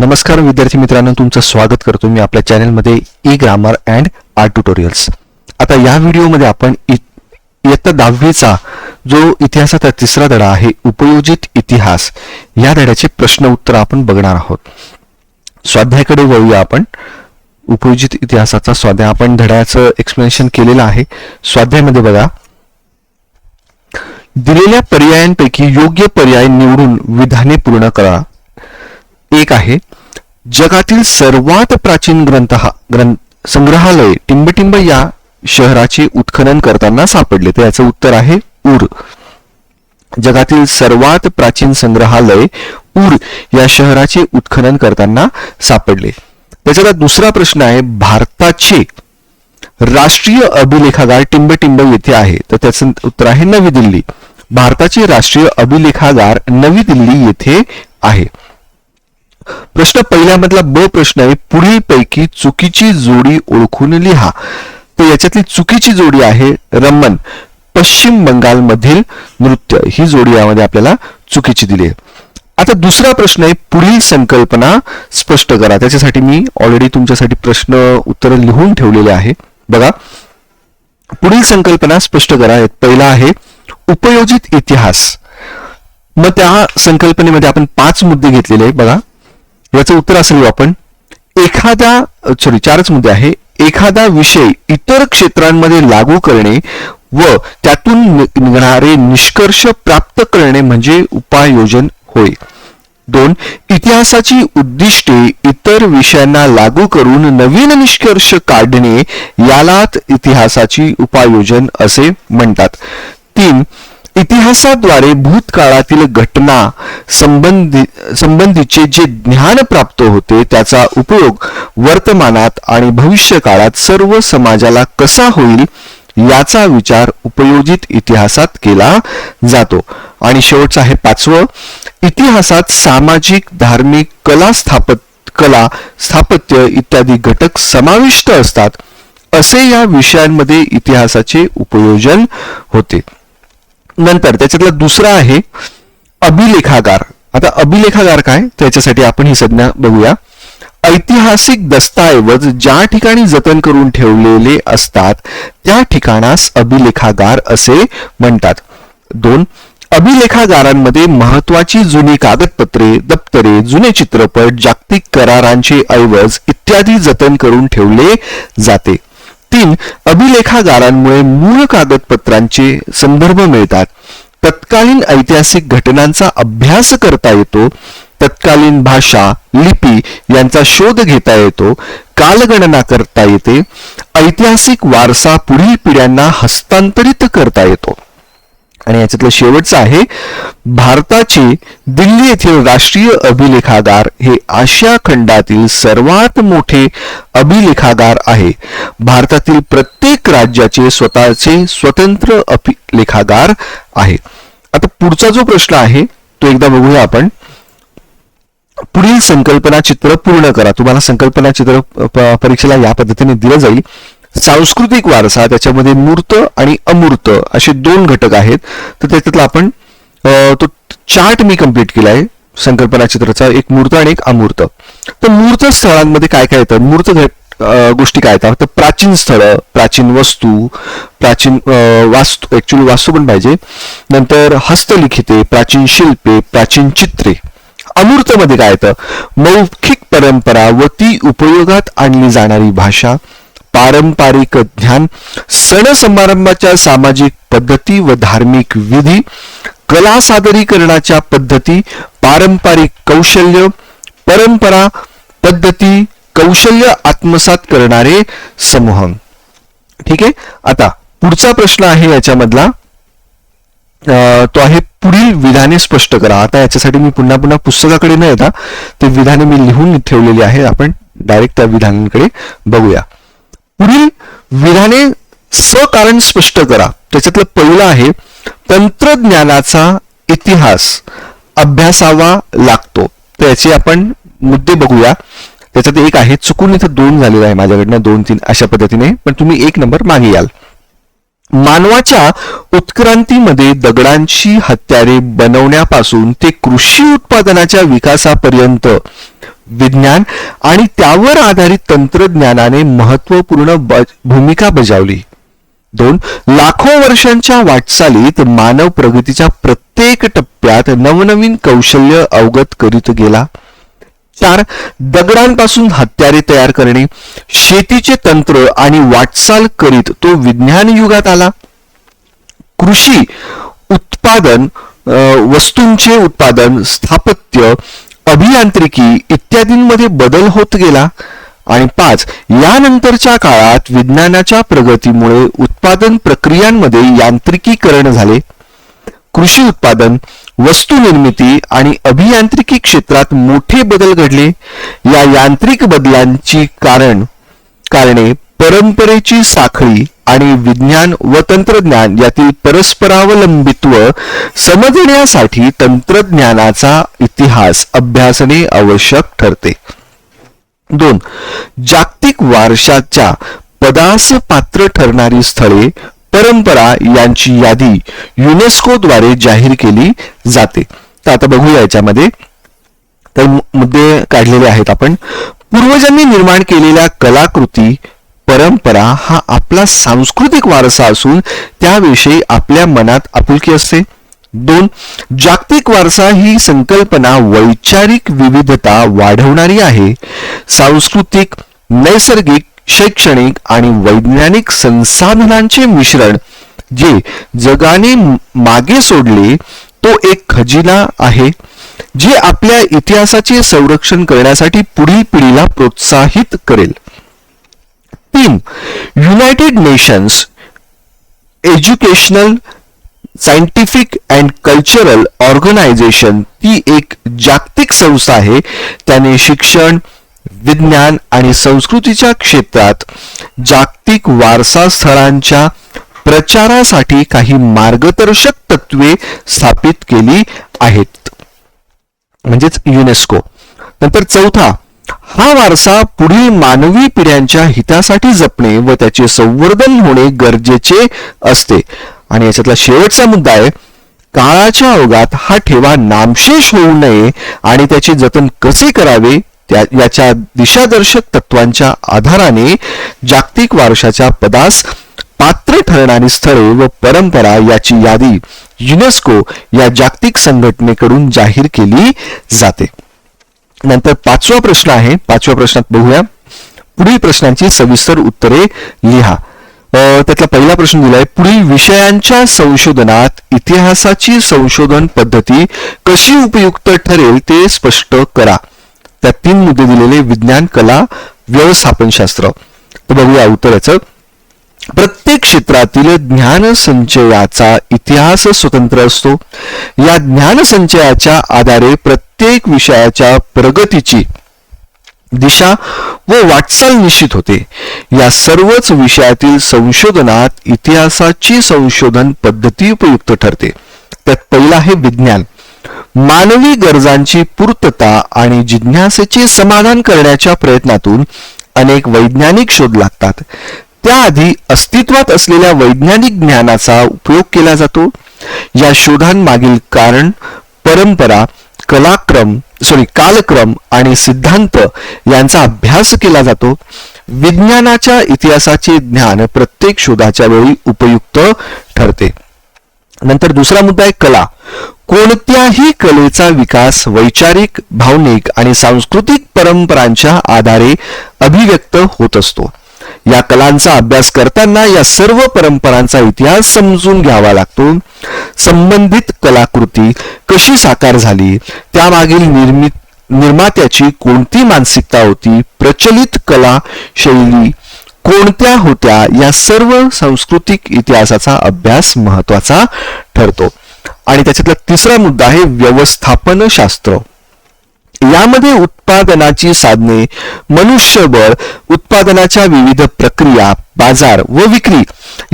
नमस्कार विद्यार्थी मित्रांनो तुमचं स्वागत करतो मी आपल्या चॅनलमध्ये E grammar and art tutorials. आता या व्हिडिओमध्ये आपण इ- इयत्ता दहावीचा जो इतिहासाचा तिसरा धडा आहे उपयोजित इतिहास या धड्याचे प्रश्न उत्तर आपण बघणार आहोत. स्वाध्यायाकडे वळूया आपण. उपयोजित इतिहासाचा स्वाध्याय आपण धड्याचं एक्सप्लेनेशन केलेलं आहे. स्वाध्यायामध्ये बघा. दिलेल्या पर्यायांपैकी योग्य पर्याय निवडून विधाने पूर्ण करा. एक आहे जगातील सर्वात प्राचीन ग्रंथ हा ग्रंथ संग्रहालय टिंबटिंब या शहराचे उत्खनन करताना सापडले. तर याचं उत्तर आहे उर जगातील सर्वात प्राचीन संग्रहालय उर या शहराचे उत्खनन करताना सापडले. त्याच्यात दुसरा प्रश्न आहे भारताचे राष्ट्रीय अभिलेखागार टिंबटिंब येथे आहे. तर त्याचं उत्तर आहे नवी दिल्ली. भारताचे राष्ट्रीय अभिलेखागार नवी दिल्ली येथे आहे. प्रश्न पहिल्यामधला ब प्रश्न आहे पुढील पैकी चुकीची जोडी ओळखून लिहा. तर याच्यातली चुकीची जोडी आहे रमन. पश्चिम बंगालमधील नृत्य. ही जोडी यामध्ये आपल्याला चुकीची दिली आहे. आता दुसरा प्रश्न आहे पुढील संकल्पना स्पष्ट करा. त्याच्यासाठी मी ऑलरेडी तुमच्यासाठी प्रश्न उत्तर लिहून ठेवलेले आहे. बघा. पुढील संकल्पना स्पष्ट करा. पहिला आहे उपयोजित इतिहास. मग त्या संकल्पनेमध्ये आपण पाच मुद्दे घेतलेले आहे बघा. याचं उत्तर असं हो आपण. एखादा सॉरी चारच मुद्दे आहे. एखादा विषय इतर क्षेत्रांमध्ये लागू करणे व त्यातून निघणारे निष्कर्ष प्राप्त करणे म्हणजे उपाययोजन होय. दोन इतिहासाची उद्दिष्टे इतर विषयांना लागू करून नवीन निष्कर्ष काढणे यालाच इतिहासाची उपाययोजन असे म्हणतात. तीन इतिहासाद्वारे भूतकाळातील घटना संबंधी संबंधीचे जे ज्ञान प्राप्त होते त्याचा उपयोग वर्तमानात आणि भविष्य काळात सर्व समाजाला कसा होईल याचा विचार उपयोजित इतिहासात केला जातो. आणि शेवटचं आहे पाचवं. इतिहासात सामाजिक धार्मिक कला स्थापत कला स्थापत्य इत्यादी घटक समाविष्ट असतात असे या विषयांमध्ये इतिहासाचे उपयोजन होते. नंतर त्याच्यातला दुसरा आहे अभिलेखागार. आता अभिलेखागार काय? त्याच्यासाठी आपण ही संज्ञा बघूया. ऐतिहासिक दस्तऐवज ज्या ठिकाणी जतन करून ठेवलेले असतात त्या ठिकाणास अभिलेखागार असे म्हणतात. दोन अभिलेखागारांमध्ये महत्वाची जुनी कागदपत्रे दप्तरे जुने चित्रपट जागतिक करारांचे ऐवज इत्यादी जतन करून ठेवले जाते. तीन अभिलेखागारांमुळे मूळ कागदपत्रांचे संदर्भ मिळतात. तत्कालीन ऐतिहासिक घटनांचा अभ्यास करता येतो. तत्कालीन भाषा लिपी यांचा शोध घेता येतो. कालगणना करता येते. ऐतिहासिक वारसा पुढील पिढ्यांना हस्तांतरित करता येतो. आणि याच्यातलं शेवटचं आहे भारताचे दिल्ली येथील राष्ट्रीय अभिलेखागार हे आशिया खंडातील सर्वात मोठे अभिलेखागार आहे. भारतातील प्रत्येक राज्याचे स्वतःचे स्वतंत्र अभिलेखागार आहे. आता पुढचा जो प्रश्न आहे तो एकदा बघूया आपण. पुढील संकल्पना चित्र पूर्ण करा. तुम्हाला संकल्पना चित्र परीक्षेला या पद्धतीने दिलं जाईल. सांस्कृतिक वारसा त्याच्यामध्ये मूर्त आणि अमूर्त असे दोन घटक आहेत. तर त्याच्यातला आपण तो चार्ट मी कंप्लीट केला आहे. संकल्पना चित्राचा एक मूर्त आणि एक अमूर्त. तर मूर्त स्थळांमध्ये काय काय येतं? मूर्त गोष्टी काय येतात? तर प्राचीन स्थळं प्राचीन वस्तू प्राचीन वास्तू ऍक्च्युली वास्तू पण पाहिजे. नंतर हस्तलिखिते प्राचीन शिल्पे प्राचीन चित्रे. अमूर्तमध्ये काय येतं? मौखिक परंपरा व ती उपयोगात आणली जाणारी भाषा पारंपरिक ज्ञान सण समारंभाच्या सामाजिक पद्धती व धार्मिक विधी कला सादरीकरणाच्या पद्धती पारंपरिक कौशल्य परंपरा पद्धती कौशल्य आत्मसात करणारे समूह. ठीक आहे? आता पुढचा प्रश्न आहे याच्यामधला. अं, तो आहे पुढील विधाने स्पष्ट करा. आता याच्यासाठी मी पुन्हा पुन्हा पुस्तकाकडे न येता ते विधाने मी लिहून ठेवलेली आहे. आपण डायरेक्ट त्या विधानांकडे बघूया. पुढील विधाने सकारण स्पष्ट करा. त्याच्यातलं पहिलं आहे तंत्रज्ञानाचा इतिहास अभ्यासावा लागतो. तर याचे आपण मुद्दे बघूया. त्याच्यात एक आहे चुकून इथं दोन झालेलं आहे माझ्याकडनं दोन तीन अशा पद्धतीने पण तुम्ही एक नंबर मागे याल. मानवाच्या उत्क्रांतीमध्ये दगडांची हत्यारे बनवण्यापासून ते कृषी उत्पादनाच्या विकासापर्यंत विज्ञान आणि त्यावर आधारित तंत्रज्ञानाने महत्त्वपूर्ण भूमिका बजावली. दोन लाखो वर्षांच्या वाटचालीत मानव प्रगतीच्या प्रत्येक टप्प्यात नवनवीन कौशल्य अवगत करीत गेला. चार दगडांपासून हत्यारे तयार करणे. शेतीचे तंत्र आणि वाटचाल करीत तो विज्ञान युगात आला. कृषी उत्पादन वस्तूंचे उत्पादन स्थापत्य अभियांत्रिकी इत्यादींमध्ये बदल होत गेला आणि पाच यानंतरच्या काळात विज्ञानाच्या प्रगतीमुळे उत्पादन प्रक्रियांमध्ये यांत्रिकीकरण झाले. कृषी उत्पादन वस्तू निर्मिती आणि अभियांत्रिकी क्षेत्रात मोठे बदल घडले. या यांत्रिक बदलांची कारण कारणे परंपरेची साखळी आणि विज्ञान व तंत्रज्ञान यातील परस्परावलंबित्व समजण्यासाठी तंत्रज्ञानाचा इतिहास अभ्यासणे आवश्यक ठरते. दोन जागतिक वारशाच्या पदास पात्र ठरणारी स्थळे परंपरा यांची यादी युनेस्कोद्वारे जाहीर केली जाते. तर आता बघूया याच्यामध्ये. तर मुद्दे काढलेले आहेत आपण. पूर्वजांनी निर्माण केलेल्या कलाकृती परंपरा हा आपला सांस्कृतिक वारसा असून त्याविषयी आपल्या मनात आपुलकी असते. दोन जागतिक वारसा ही संकल्पना वैचारिक विविधता वाढवणारी आहे. सांस्कृतिक नैसर्गिक शैक्षणिक आणि वैज्ञानिक संसाधनांचे मिश्रण जे जगाने मागे सोडले तो एक खजिना आहे जे आपल्या इतिहासाचे संरक्षण करण्यासाठी पुढील पिढीला प्रोत्साहित करेल. तीन. United Nations Educational Scientific and Cultural Organization ती एक जागतिक संस्था आहे. त्याने शिक्षण विज्ञान आणि संस्कृतीच्या क्षेत्रात जागतिक वारसा स्थळांच्या प्रचारासाठी काही मार्गदर्शक तत्वे स्थापित केली आहेत. म्हणजेच युनेस्को नंतर चौथा. हा वारसा पुढील मानवी पिढ्यांच्या हितासाठी जपणे व त्याचे संवर्धन होणे गरजेचे असते. आणि याच्यातला शेवटचा मुद्दा आहे काळाच्या ओघात हा ठेवा नामशेष होऊ नये आणि त्याचे जतन कसे करावे त्या याच्या दिशादर्शक तत्वांच्या आधाराने जागतिक वारशाच्या पदास पात्र ठरणारी स्थळे व परंपरा याची यादी युनेस्को या जागतिक संघटनेकडून जाहीर केली जाते. नंतर पाचवा प्रश्न आहे पाचव्या प्रश्नात बघूया. पुढील प्रश्नांची सविस्तर उत्तरे लिहा. त्यातला पहिला प्रश्न दिलाय पुढील विषयांच्या संशोधनात इतिहासाची संशोधन पद्धती कशी उपयुक्त ठरेल ते स्पष्ट करा. त्यात तीन मुद्दे दिलेले विज्ञान कला व्यवस्थापनशास्त्र. तर बघूया उत्तराचं. प्रत्येक क्षेत्रातील ज्ञान संचयाचा इतिहास स्वतंत्र असतो. या ज्ञान संचयाच्या आधारे प्रत्येक विषयाच्या प्रगतीची दिशा व वाटचाल निश्चित होते. या सर्वच विषयातील संशोधनात इतिहासाची संशोधन पद्धती उपयुक्त ठरते. त्यात पहिला आहे विज्ञान. मानवी गरजांची पूर्तता आणि जिज्ञासेचे समाधान करण्याच्या प्रयत्नातून अनेक वैज्ञानिक शोध लागतात. त्याआधी अस्तित्वात असलेल्या वैज्ञानिक ज्ञानाचा उपयोग केला जातो. या शोधांमागील कारण परंपरा कलाक्रम सॉरी कालक्रम आणि सिद्धांत यांचा अभ्यास केला जातो. विज्ञानाच्या इतिहासाचे ज्ञान प्रत्येक शोधाच्या वेळी उपयुक्त ठरते. नंतर दुसरा मुद्दा आहे कला. कोणत्याही कलेचा विकास वैचारिक भावनिक आणि सांस्कृतिक परंपरांच्या आधारे अभिव्यक्त होत असतो. या कलांचा अभ्यास करताना या सर्व परंपरांचा इतिहास समजून घ्यावा लागतो. संबंधित कलाकृती कशी साकार झाली? त्यामागील निर्मित निर्मात्याची कोणती मानसिकता होती? प्रचलित कला शैली कोणत्या होत्या? या सर्व सांस्कृतिक इतिहासाचा अभ्यास महत्त्वाचा ठरतो. आणि त्याच्यातला तिसरा मुद्दा आहे व्यवस्थापन शास्त्र यामध्ये उत्पादनाची साधने मनुष्यबळ उत्पादनाच्या विविध प्रक्रिया बाजार व विक्री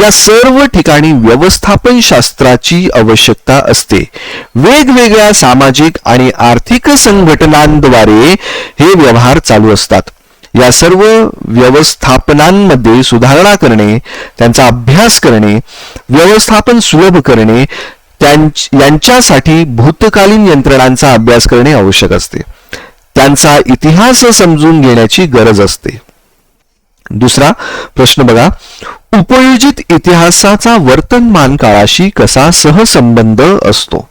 या सर्व ठिकाणी व्यवस्थापन शास्त्राची आवश्यकता असते. वेगवेगळ्या सामाजिक आणि आर्थिक संघटनांद्वारे हे व्यवहार चालू असतात. या सर्व व्यवस्थापनांमध्ये सुधारणा करणे त्यांचा अभ्यास करणे व्यवस्थापन सुलभ करणे यांच्यासाठी भूतकालीन यंत्रणांचा अभ्यास करणे आवश्यक असते. त्यांचा इतिहास समजून घेण्याची गरज असते. दुसरा प्रश्न बघा. उपयोजित इतिहासाचा वर्तनमान काळाशी कसा सहसंबंध असतो?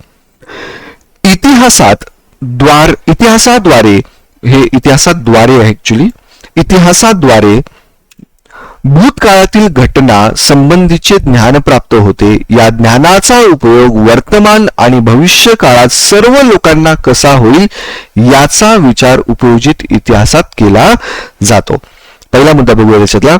इतिहासात द्वार इतिहासाद्वारे हे इतिहासाद्वारे आहे ऍक्च्युली इतिहासाद्वारे भूतकाळातील घटना संबंधीचे ज्ञान प्राप्त होते. या ज्ञानाचा उपयोग वर्तमान आणि भविष्य काळात सर्व लोकांना कसा होईल याचा विचार उपयोजित इतिहासात केला जातो. पहिला मुद्दा बघूया देशातला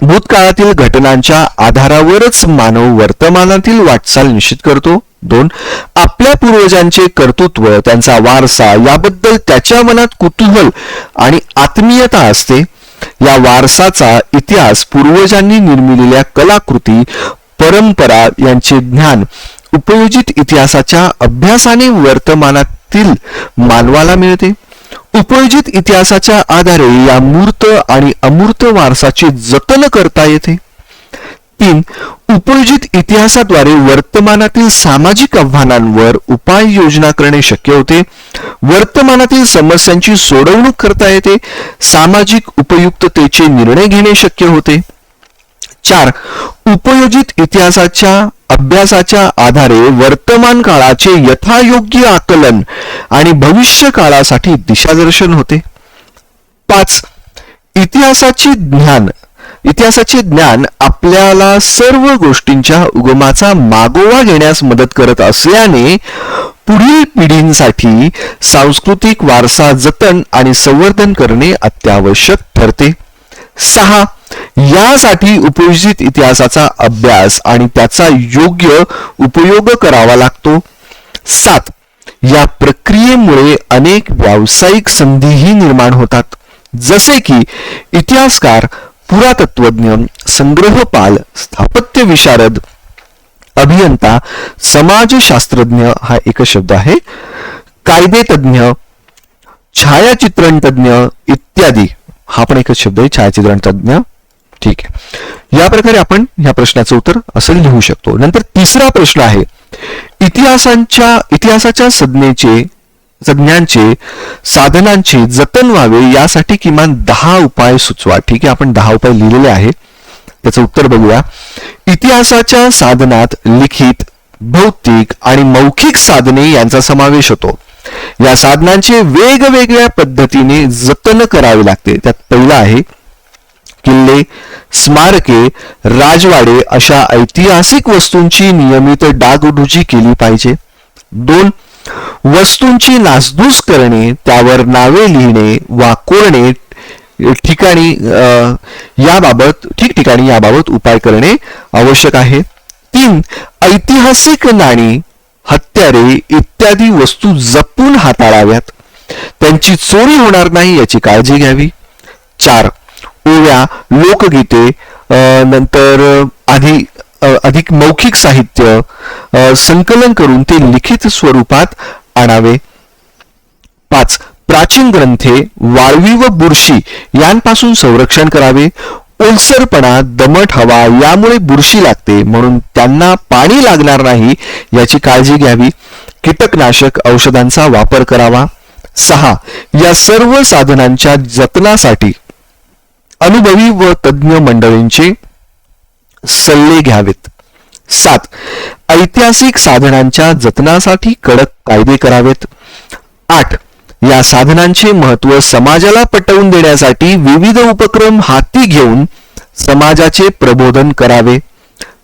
भूतकाळातील घटनांच्या आधारावरच मानव वर्तमानातील वाटचाल निश्चित करतो. दोन आपल्या पूर्वजांचे कर्तृत्व त्यांचा वारसा याबद्दल त्याच्या मनात कुतूहल आणि आत्मीयता असते. या वारसाचा इतिहास पूर्वजांनी निर्मिलेल्या कलाकृती परंपरा यांचे ज्ञान उपयोजित इतिहासाच्या अभ्यासाने वर्तमानातील मानवाला मिळते. उपयोजित इतिहासाच्या आधारे या मूर्त आणि अमूर्त वारसाचे जतन करता येते. तीन उपयोजित इतिहासाद्वारे वर्तमानातील सामाजिक आव्हानांवर उपाययोजना करणे शक्य होते. वर्तमानातील समस्यांची सोडवणूक करता येते. सामाजिक उपयुक्ततेचे निर्णय घेणे शक्य होते. चार उपयोजित इतिहासाच्या अभ्यासाच्या आधारे वर्तमान काळाचे यथायोग्य आकलन आणि भविष्य काळासाठी दिशादर्शन होते. पाच इतिहासाचे ज्ञान इतिहासाचे ज्ञान आपल्याला सर्व गोष्टींच्या उगमाचा मागोवा घेण्यास मदत करत असल्याने पुढील पिढींसाठी सांस्कृतिक वारसा जतन आणि संवर्धन करणे अत्यावश्यक ठरते. सहा यासाठी उपयोजित इतिहासाचा अभ्यास आणि त्याचा योग्य उपयोग करावा लागतो. सात या प्रक्रियेमुळे अनेक व्यावसायिक संधीही निर्माण होतात. जसे की इतिहासकार पुरातत्वज्ञ संग्रहपाल स्थापत्य विशारद अभियंता समाजशास्त्रज्ञ हा एक शब्द आहे. कायदे तज्ञ छायाचित्रण तज्ञ इत्यादी. हा पण एकच शब्द आहे छायाचित्रण तज्ञ ठीक आहे. या प्रकारे आपण या प्रश्नाचं उत्तर असं लिहू शकतो. नंतर तिसरा प्रश्न आहे. इतिहासांच्या इतिहासाच्या संज्ञेचे संज्ञांचे साधनांचे जतन व्हावे यासाठी किमान दहा उपाय सुचवा. ठीक आहे आपण दहा उपाय लिहिलेले आहे त्याचं उत्तर बघूया. इतिहासाच्या साधनात लिखित भौतिक आणि मौखिक साधने यांचा समावेश होतो. या साधनांचे वेगवेगळ्या पद्धतीने जतन करावे लागते. त्यात पहिलं आहे किल्ले स्मारके राजवाडे अशा ऐतिहासिक वस्तूंची नियमित डागडुजी केली पाहिजे. दोन वस्तूंची नासधूस करणे त्यावर नावे लिहिणे वाकोरणे ठिकाणी याबाबत ठिकठिकाणी याबाबत उपाय करणे आवश्यक आहे. तीन ऐतिहासिक नाणी हत्यारे इत्यादी वस्तू जपून हाताळाव्यात. त्यांची चोरी होणार नाही याची काळजी घ्यावी. चार ओव्या लोकगीते नंतर आधी अधिक मौखिक साहित्य संकलन करून ते लिखित स्वरूपात आणावे. पाच प्राचीन ग्रंथे वाळवी व बुरशी यांपासून संरक्षण करावे. ओलसरपणा दमट हवा यामुळे बुरशी लागते म्हणून त्यांना पाणी लागणार नाही याची काळजी घ्यावी. कीटकनाशक औषधांचा वापर करावा. सहा या सर्व साधनांच्या जतनासाठी अनुभवी व तज्ज्ञ मंडळींचे सल्ले घ्यावेत. सात ऐतिहासिक साधनांच्या जतनासाठी कडक कायदे करावेत. आठ या साधनांचे महत्त्व समाजाला पटवून देण्यासाठी विविध उपक्रम हाती घेऊन समाजाचे प्रबोधन करावे.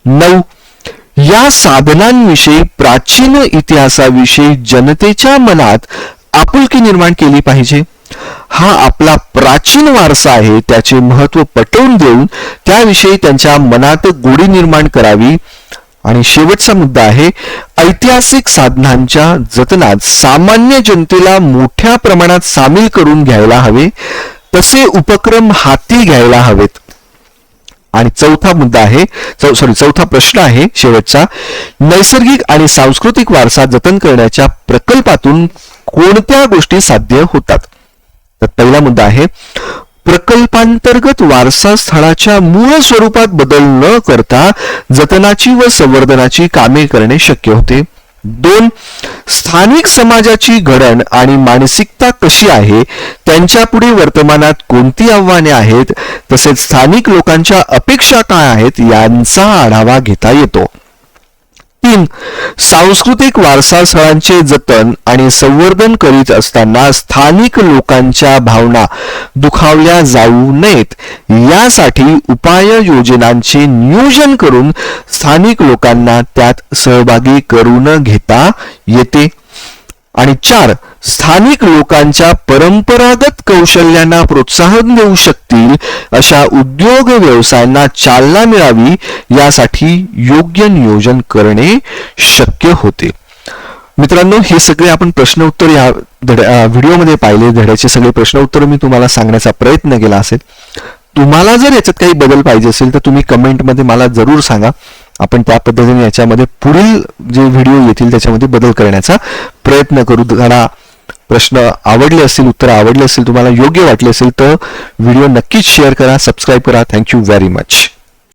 नऊ या साधनांविषयी प्राचीन इतिहासाविषयी जनतेच्या मनात आपुलकी निर्माण केली पाहिजे. हा आपला प्राचीन वारसा आहे त्याचे महत्त्व पटवून देऊन त्याविषयी त्यांच्या मनात गोडी निर्माण करावी. आणि शेवटचा मुद्दा आहे ऐतिहासिक साधनांच्या जतनात सामान्य जनतेला मोठ्या प्रमाणात सामील करून घ्यायला हवे तसे उपक्रम हाती घ्यायला हवेत. आणि चौथा मुद्दा आहे सॉरी चौथा प्रश्न आहे शेवटचा नैसर्गिक आणि सांस्कृतिक वारसा जतन करण्याच्या प्रकल्पातून कोणत्या गोष्टी साध्य होतात? तर पहिला मुद्दा आहे प्रकल्पांतर्गत वारसा स्थळाच्या मूळ स्वरूपात बदल न करता जतनाची व संवर्धनाची कामे करणे शक्य होते. दोन स्थानिक समाजाची घडण आणि मानसिकता कशी आहे त्यांच्यापुढे वर्तमानात कोणती आव्हाने आहेत तसेच स्थानिक लोकांच्या अपेक्षा काय आहेत यांचा आढावा घेता येतो. तीन सांस्कृतिक वारसा स्थळांचे जतन आणि संवर्धन करीत असताना स्थानिक लोकांच्या भावना दुखावल्या जाऊ नयेत. यासाठी उपाययोजनांचे नियोजन करून स्थानिक लोकांना त्यात सहभागी करून घेता येते. आणि चार स्थानिक लोकांच्या परंपरागत कौशल्यांना प्रोत्साहन देऊ शकतील अशा उद्योग व्यवसायांना चालना मिळावी यासाठी योग्य नियोजन करणे शक्य होते. मित्रांनो हे सगळे आपण प्रश्न उत्तर या धड्या व्हिडिओमध्ये पाहिले. धड्याचे सगळे प्रश्न उत्तर मी तुम्हाला सांगण्याचा प्रयत्न केला असेल. तुम्हाला जर याच्यात काही बदल पाहिजे असेल तर तुम्ही कमेंटमध्ये मला जरूर सांगा. आपण त्या पद्धतीने याच्यामध्ये पुढील जे व्हिडिओ येतील त्याच्यामध्ये बदल करण्याचा प्रयत्न करू धडा प्रश्न आवडले असतील उत्तर आवडले असतील तुम्हाला योग्य वाटले असेल तर व्हिडिओ नक्कीच शेअर करा सबस्क्राईब करा. Thank you very much